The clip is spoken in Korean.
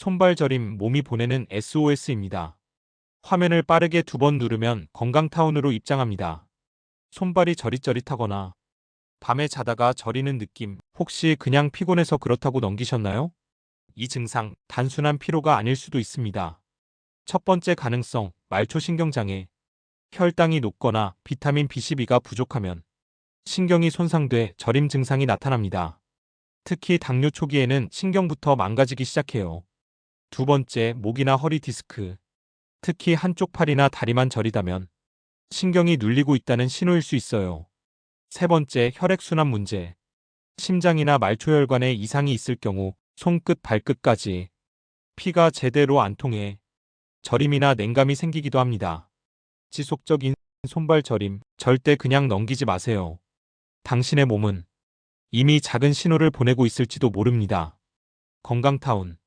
손발 저림 몸이 보내는 SOS입니다. 화면을 빠르게 두 번 누르면 건강타운으로 입장합니다. 손발이 저릿저릿하거나 밤에 자다가 저리는 느낌 혹시 그냥 피곤해서 그렇다고 넘기셨나요? 이 증상 단순한 피로가 아닐 수도 있습니다. 첫 번째 가능성 말초신경장애 혈당이 높거나 비타민 B12가 부족하면 신경이 손상돼 저림 증상이 나타납니다. 특히 당뇨 초기에는 신경부터 망가지기 시작해요. 두 번째, 목이나 허리 디스크. 특히 한쪽 팔이나 다리만 저리다면 신경이 눌리고 있다는 신호일 수 있어요. 세 번째, 혈액순환 문제. 심장이나 말초혈관에 이상이 있을 경우 손끝 발끝까지 피가 제대로 안 통해 저림이나 냉감이 생기기도 합니다. 지속적인 손발 저림 절대 그냥 넘기지 마세요. 당신의 몸은 이미 작은 신호를 보내고 있을지도 모릅니다. 건강타운